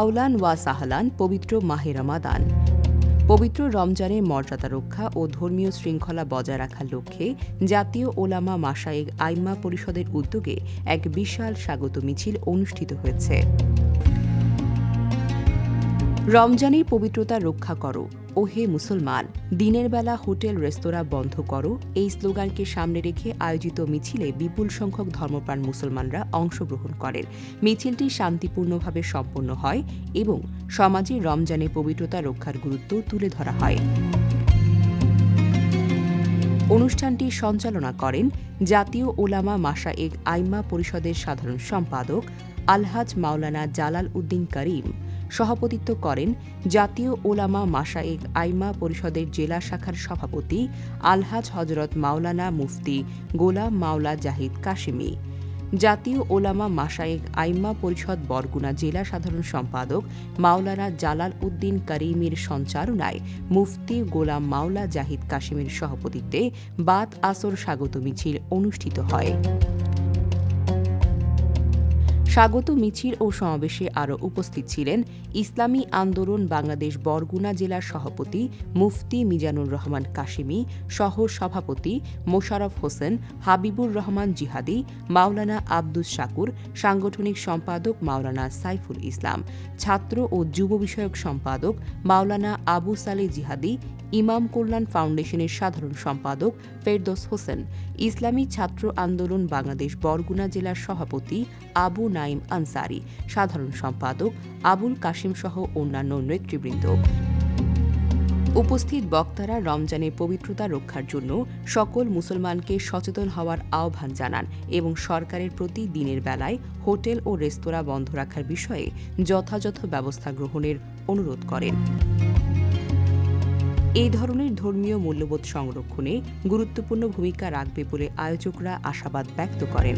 আওলান ওয়া সাহলান পবিত্র মাহে রমাদান। পবিত্র রমজানের মর্যাদা রক্ষা ও ধর্মীয় শৃঙ্খলা বজায় রাখার লক্ষ্যে জাতীয় ওলামা মাসায়েক আইম্মা পরিষদের উদ্যোগে এক বিশাল স্বাগত মিছিল অনুষ্ঠিত হয়েছে। রমজানের পবিত্রতা রক্ষা করো। ও হে মুসলমান, দিনের বেলা হোটেল, রেস্তোরাঁ বন্ধ করো। এই স্লোগানকে সামনে রেখে আয়োজিত মিছিলে বিপুল সংখ্যক ধর্মপ্রাণ মুসলমানরা অংশগ্রহণ করেন। মিছিলটি শান্তিপূর্ণভাবে সম্পন্ন হয় এবং সমাজে রমজানে পবিত্রতা রক্ষার গুরুত্ব তুলে ধরা হয়। অনুষ্ঠানটি সঞ্চালনা করেন জাতীয় ওলামা মাসা মাসায়েক আইম্মা পরিষদের সাধারণ সম্পাদক আলহাজ মাওলানা জালাল উদ্দিন করিম। সভাপতিত্ব করেন জাতীয় ওলামা মাসায়েক আইমা পরিষদের জেলা শাখার সভাপতি আলহাজ হজরত মাওলানা মুফতি গোলাম মাওলা জাহিদ কাশিমি, জাতীয় ওলামা মাসায়েক আইম্মা পরিষদ বরগুনা জেলা সাধারণ সম্পাদক মাওলানা জালাল উদ্দিন করিমের সঞ্চালনায় মুফতি গোলাম মাওলা জাহিদ কাশিমের সভাপতিত্বে বাত আসর স্বাগত মিছিল অনুষ্ঠিত হয়। স্বাগত মিছিল ও সমাবেশে আরও উপস্থিত ছিলেন ইসলামী আন্দোলন বাংলাদেশ বরগুনা জেলার সভাপতি মুফতি মিজানুর রহমান কাশিমি, সহ সভাপতি মোশারফ হোসেন, হাবিবুর রহমান জিহাদি, মাওলানা আব্দুস শাকুর, সাংগঠনিক সম্পাদক মাওলানা সাইফুল ইসলাম, ছাত্র ও যুব বিষয়ক সম্পাদক মাওলানা আবু সালে জিহাদি, ইমাম কল্যাণ ফাউন্ডেশনের সাধারণ সম্পাদক ফেরদোস হোসেন, ইসলামী ছাত্র আন্দোলন বাংলাদেশ বরগুনা জেলার সভাপতি আবু নাইম আনসারি, সাধারণ সম্পাদক, আবুল কাশিম সহ অন্যান্য নেতৃবৃন্দ। উপস্থিত বক্তারা রমজানের পবিত্রতা রক্ষার জন্য সকল মুসলমানকে সচেতন হওয়ার আহ্বান জানান এবং সরকারের প্রতি দিনের বেলায় হোটেল ও রেস্তোরাঁ বন্ধ রাখার বিষয়ে যথাযথ ব্যবস্থা গ্রহণের অনুরোধ করেন। এই ধরনের ধর্মীয় মূল্যবোধ সংরক্ষণে গুরুত্বপূর্ণ ভূমিকা রাখবে বলে আয়োজকরা আশাবাদ ব্যক্ত করেন।